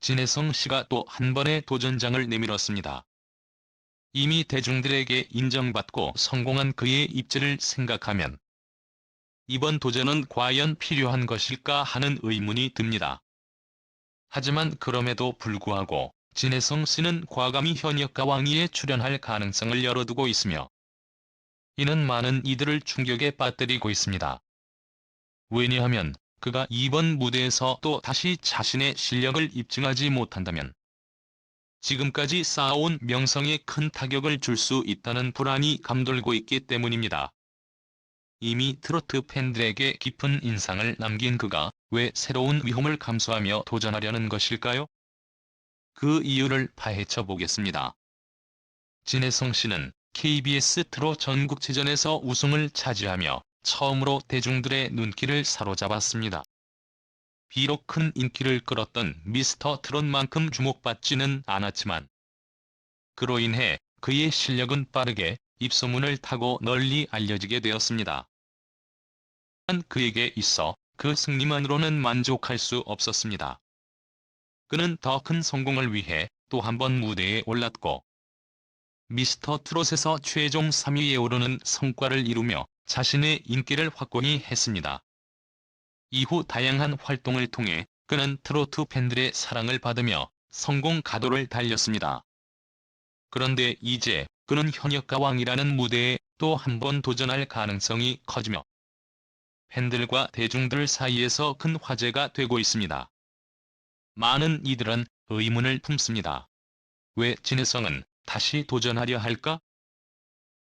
진혜성 씨가 또 한 번의 도전장을 내밀었습니다. 이미 대중들에게 인정받고 성공한 그의 입지를 생각하면 이번 도전은 과연 필요한 것일까 하는 의문이 듭니다. 하지만 그럼에도 불구하고 진혜성 씨는 과감히 현역가 왕위에 출연할 가능성을 열어두고 있으며 이는 많은 이들을 충격에 빠뜨리고 있습니다. 왜냐하면 그가 이번 무대에서 또 다시 자신의 실력을 입증하지 못한다면 지금까지 쌓아온 명성에 큰 타격을 줄 수 있다는 불안이 감돌고 있기 때문입니다. 이미 트로트 팬들에게 깊은 인상을 남긴 그가 왜 새로운 위험을 감수하며 도전하려는 것일까요? 그 이유를 파헤쳐 보겠습니다. 진혜성 씨는 KBS 트로 전국체전에서 우승을 차지하며 처음으로 대중들의 눈길을 사로잡았습니다. 비록 큰 인기를 끌었던 미스터 트롯만큼 주목받지는 않았지만 그로 인해 그의 실력은 빠르게 입소문을 타고 널리 알려지게 되었습니다. 한 그에게 있어 그 승리만으로는 만족할 수 없었습니다. 그는 더 큰 성공을 위해 또 한 번 무대에 올랐고 미스터 트롯에서 최종 3위에 오르는 성과를 이루며 자신의 인기를 확고히 했습니다. 이후 다양한 활동을 통해 그는 트로트 팬들의 사랑을 받으며 성공 가도를 달렸습니다. 그런데 이제 그는 현역가왕이라는 무대에 또 한 번 도전할 가능성이 커지며 팬들과 대중들 사이에서 큰 화제가 되고 있습니다. 많은 이들은 의문을 품습니다. 왜 진혜성은 다시 도전하려 할까?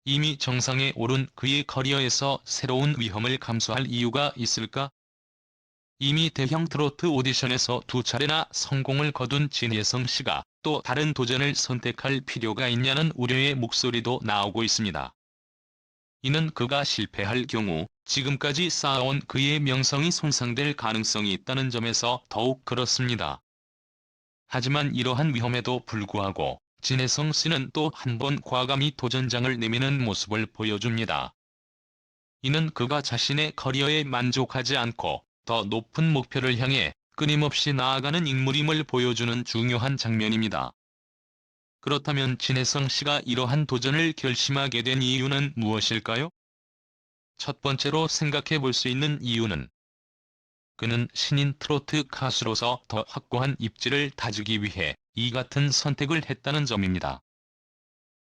이미 정상에 오른 그의 커리어에서 새로운 위험을 감수할 이유가 있을까? 이미 대형 트로트 오디션에서 두 차례나 성공을 거둔 진혜성 씨가 또 다른 도전을 선택할 필요가 있냐는 우려의 목소리도 나오고 있습니다. 이는 그가 실패할 경우 지금까지 쌓아온 그의 명성이 손상될 가능성이 있다는 점에서 더욱 그렇습니다. 하지만 이러한 위험에도 불구하고 진혜성 씨는 또 한 번 과감히 도전장을 내미는 모습을 보여줍니다. 이는 그가 자신의 커리어에 만족하지 않고 더 높은 목표를 향해 끊임없이 나아가는 인물임을 보여주는 중요한 장면입니다. 그렇다면 진혜성 씨가 이러한 도전을 결심하게 된 이유는 무엇일까요? 첫 번째로 생각해 볼 수 있는 이유는 그는 신인 트로트 가수로서 더 확고한 입지를 다지기 위해 이 같은 선택을 했다는 점입니다.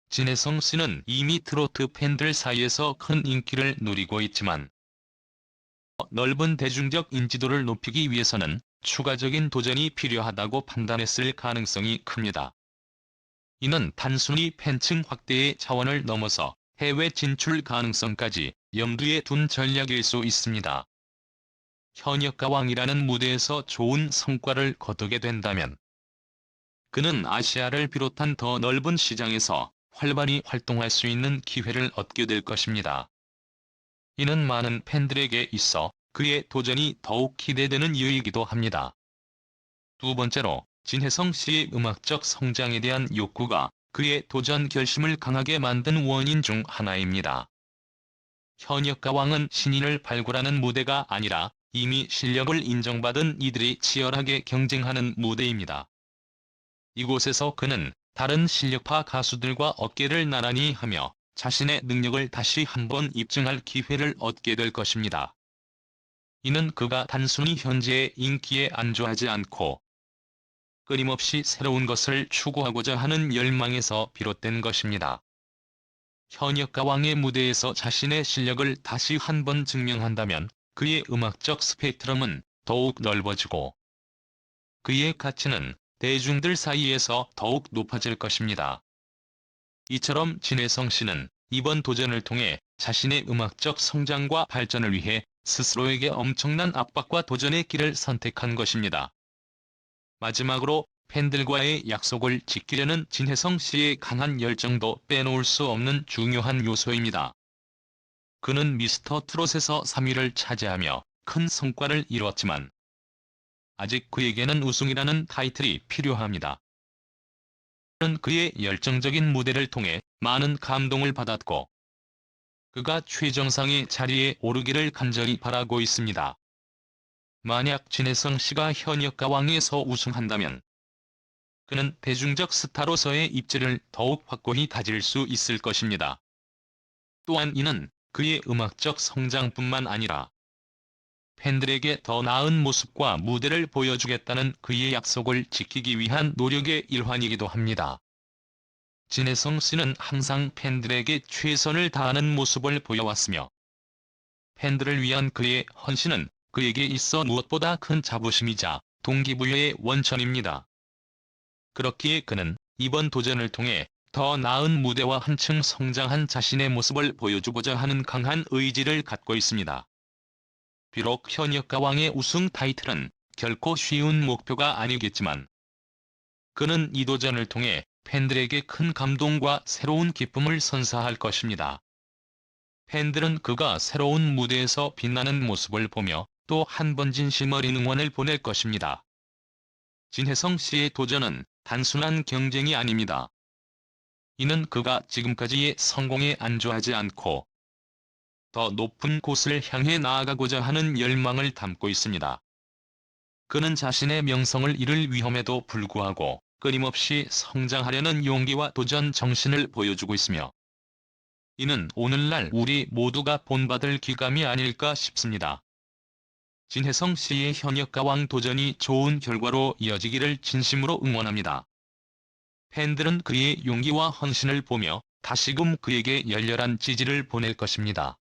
진혜성 씨는 이미 트로트 팬들 사이에서 큰 인기를 누리고 있지만 넓은 대중적 인지도를 높이기 위해서는 추가적인 도전이 필요하다고 판단했을 가능성이 큽니다. 이는 단순히 팬층 확대의 차원을 넘어서 해외 진출 가능성까지 염두에 둔 전략일 수 있습니다. 현역가왕이라는 무대에서 좋은 성과를 거두게 된다면 그는 아시아를 비롯한 더 넓은 시장에서 활발히 활동할 수 있는 기회를 얻게 될 것입니다. 이는 많은 팬들에게 있어 그의 도전이 더욱 기대되는 이유이기도 합니다. 두 번째로 진혜성 씨의 음악적 성장에 대한 욕구가 그의 도전 결심을 강하게 만든 원인 중 하나입니다. 현역 가왕은 신인을 발굴하는 무대가 아니라 이미 실력을 인정받은 이들이 치열하게 경쟁하는 무대입니다. 이곳에서 그는 다른 실력파 가수들과 어깨를 나란히 하며 자신의 능력을 다시 한번 입증할 기회를 얻게 될 것입니다. 이는 그가 단순히 현재의 인기에 안주하지 않고 끊임없이 새로운 것을 추구하고자 하는 열망에서 비롯된 것입니다. 현역 가왕의 무대에서 자신의 실력을 다시 한번 증명한다면 그의 음악적 스펙트럼은 더욱 넓어지고 그의 가치는 대중들 사이에서 더욱 높아질 것입니다. 이처럼 진혜성 씨는 이번 도전을 통해 자신의 음악적 성장과 발전을 위해 스스로에게 엄청난 압박과 도전의 길을 선택한 것입니다. 마지막으로 팬들과의 약속을 지키려는 진혜성 씨의 강한 열정도 빼놓을 수 없는 중요한 요소입니다. 그는 미스터 트롯에서 3위를 차지하며 큰 성과를 이뤘지만 아직 그에게는 우승이라는 타이틀이 필요합니다. 그는 그의 열정적인 무대를 통해 많은 감동을 받았고 그가 최정상의 자리에 오르기를 간절히 바라고 있습니다. 만약 진혜성 씨가 현역 가왕에서 우승한다면 그는 대중적 스타로서의 입지를 더욱 확고히 다질 수 있을 것입니다. 또한 이는 그의 음악적 성장뿐만 아니라 팬들에게 더 나은 모습과 무대를 보여주겠다는 그의 약속을 지키기 위한 노력의 일환이기도 합니다. 진혜성 씨는 항상 팬들에게 최선을 다하는 모습을 보여왔으며 팬들을 위한 그의 헌신은 그에게 있어 무엇보다 큰 자부심이자 동기부여의 원천입니다. 그렇기에 그는 이번 도전을 통해 더 나은 무대와 한층 성장한 자신의 모습을 보여주고자 하는 강한 의지를 갖고 있습니다. 비록 현역 가왕의 우승 타이틀은 결코 쉬운 목표가 아니겠지만 그는 이 도전을 통해 팬들에게 큰 감동과 새로운 기쁨을 선사할 것입니다. 팬들은 그가 새로운 무대에서 빛나는 모습을 보며 또 한 번 진심 어린 응원을 보낼 것입니다. 진혜성 씨의 도전은 단순한 경쟁이 아닙니다. 이는 그가 지금까지의 성공에 안주하지 않고 더 높은 곳을 향해 나아가고자 하는 열망을 담고 있습니다. 그는 자신의 명성을 잃을 위험에도 불구하고 끊임없이 성장하려는 용기와 도전 정신을 보여주고 있으며 이는 오늘날 우리 모두가 본받을 기감이 아닐까 싶습니다. 진혜성 씨의 현역 가왕 도전이 좋은 결과로 이어지기를 진심으로 응원합니다. 팬들은 그의 용기와 헌신을 보며 다시금 그에게 열렬한 지지를 보낼 것입니다.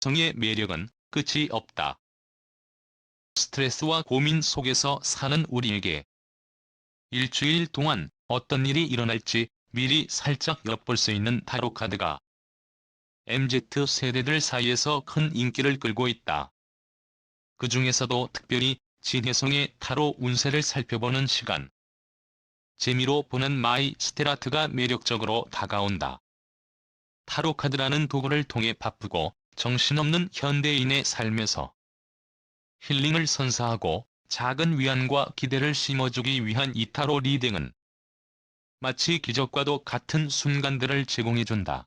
성의 매력은 끝이 없다. 스트레스와 고민 속에서 사는 우리에게 일주일 동안 어떤 일이 일어날지 미리 살짝 엿볼 수 있는 타로 카드가 MZ 세대들 사이에서 큰 인기를 끌고 있다. 그 중에서도 특별히 진혜성의 타로 운세를 살펴보는 시간. 재미로 보는 마이 스테라트가 매력적으로 다가온다. 타로 카드라는 도구를 통해 바쁘고 정신없는 현대인의 삶에서 힐링을 선사하고 작은 위안과 기대를 심어주기 위한 이 타로 리딩은 마치 기적과도 같은 순간들을 제공해준다.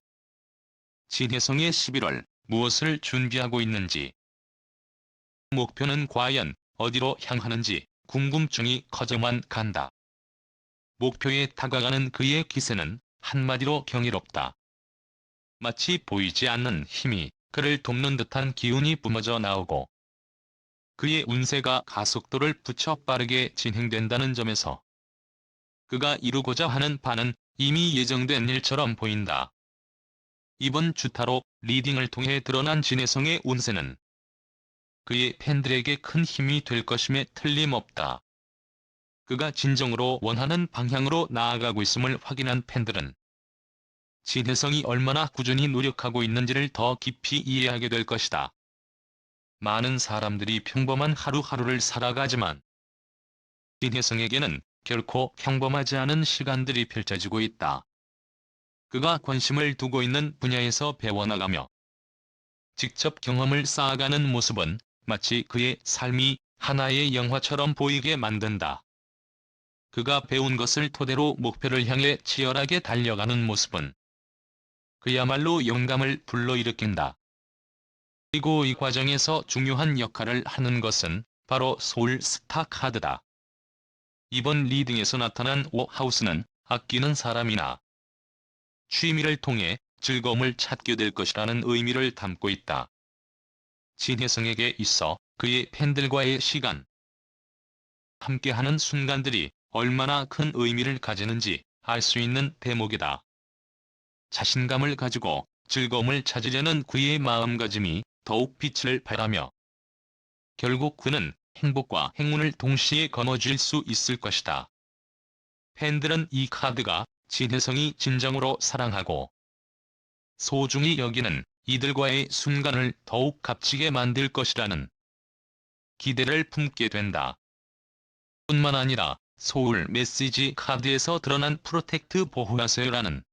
진혜성의 11월 무엇을 준비하고 있는지 목표는 과연 어디로 향하는지 궁금증이 커져만 간다. 목표에 다가가는 그의 기세는 한마디로 경이롭다. 마치 보이지 않는 힘이 그를 돕는 듯한 기운이 뿜어져 나오고 그의 운세가 가속도를 붙여 빠르게 진행된다는 점에서 그가 이루고자 하는 바는 이미 예정된 일처럼 보인다. 이번 주타로 리딩을 통해 드러난 진혜성의 운세는 그의 팬들에게 큰 힘이 될 것임에 틀림없다. 그가 진정으로 원하는 방향으로 나아가고 있음을 확인한 팬들은 진혜성이 얼마나 꾸준히 노력하고 있는지를 더 깊이 이해하게 될 것이다. 많은 사람들이 평범한 하루하루를 살아가지만 진혜성에게는 결코 평범하지 않은 시간들이 펼쳐지고 있다. 그가 관심을 두고 있는 분야에서 배워나가며 직접 경험을 쌓아가는 모습은 마치 그의 삶이 하나의 영화처럼 보이게 만든다. 그가 배운 것을 토대로 목표를 향해 치열하게 달려가는 모습은 그야말로 영감을 불러일으킨다. 그리고 이 과정에서 중요한 역할을 하는 것은 바로 소울 스타 카드다. 이번 리딩에서 나타난 오하우스는 아끼는 사람이나 취미를 통해 즐거움을 찾게 될 것이라는 의미를 담고 있다. 진혜성에게 있어 그의 팬들과의 시간, 함께하는 순간들이 얼마나 큰 의미를 가지는지 알 수 있는 대목이다. 자신감을 가지고 즐거움을 찾으려는 그의 마음가짐이 더욱 빛을 발하며 결국 그는 행복과 행운을 동시에 거머쥘 수 있을 것이다. 팬들은 이 카드가 진혜성이 진정으로 사랑하고 소중히 여기는 이들과의 순간을 더욱 값지게 만들 것이라는 기대를 품게 된다. 뿐만 아니라 소울 메시지 카드에서 드러난 프로텍트 보호하세요라는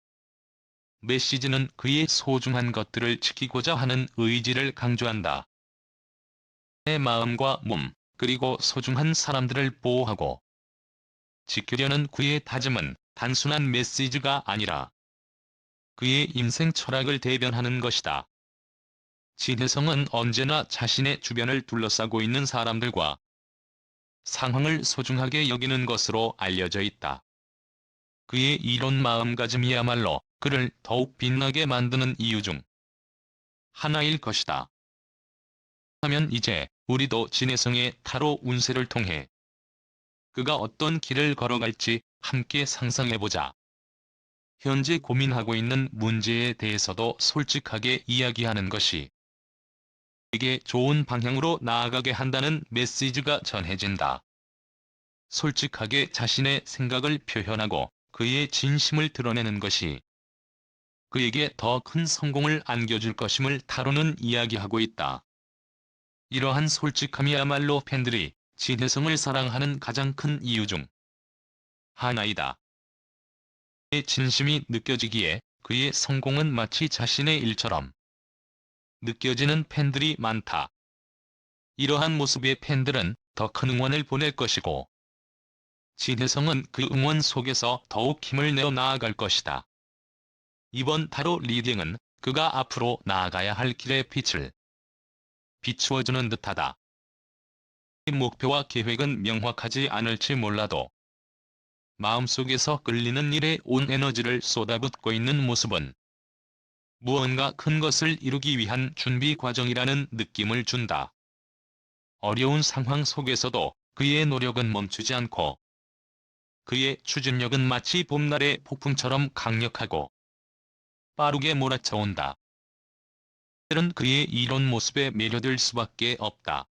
메시지는 그의 소중한 것들을 지키고자 하는 의지를 강조한다. 내 마음과 몸, 그리고 소중한 사람들을 보호하고 지키려는 그의 다짐은 단순한 메시지가 아니라 그의 인생 철학을 대변하는 것이다. 진혜성은 언제나 자신의 주변을 둘러싸고 있는 사람들과 상황을 소중하게 여기는 것으로 알려져 있다. 그의 이런 마음가짐이야말로 그를 더욱 빛나게 만드는 이유 중 하나일 것이다. 하면 이제 우리도 진해성의 타로 운세를 통해 그가 어떤 길을 걸어갈지 함께 상상해보자. 현재 고민하고 있는 문제에 대해서도 솔직하게 이야기하는 것이 에게 좋은 방향으로 나아가게 한다는 메시지가 전해진다. 솔직하게 자신의 생각을 표현하고 그의 진심을 드러내는 것이 그에게 더 큰 성공을 안겨줄 것임을 타로는 이야기하고 있다. 이러한 솔직함이야말로 팬들이 진혜성을 사랑하는 가장 큰 이유 중 하나이다. 그의 진심이 느껴지기에 그의 성공은 마치 자신의 일처럼 느껴지는 팬들이 많다. 이러한 모습의 팬들은 더 큰 응원을 보낼 것이고 진혜성은 그 응원 속에서 더욱 힘을 내어 나아갈 것이다. 이번 타로 리딩은 그가 앞으로 나아가야 할 길의 빛을 비추어주는 듯하다. 목표와 계획은 명확하지 않을지 몰라도 마음속에서 끌리는 일에 온 에너지를 쏟아붓고 있는 모습은 무언가 큰 것을 이루기 위한 준비 과정이라는 느낌을 준다. 어려운 상황 속에서도 그의 노력은 멈추지 않고 그의 추진력은 마치 봄날의 폭풍처럼 강력하고 빠르게 몰아쳐온다. 는 그의 이런 모습에 매료될 수밖에 없다.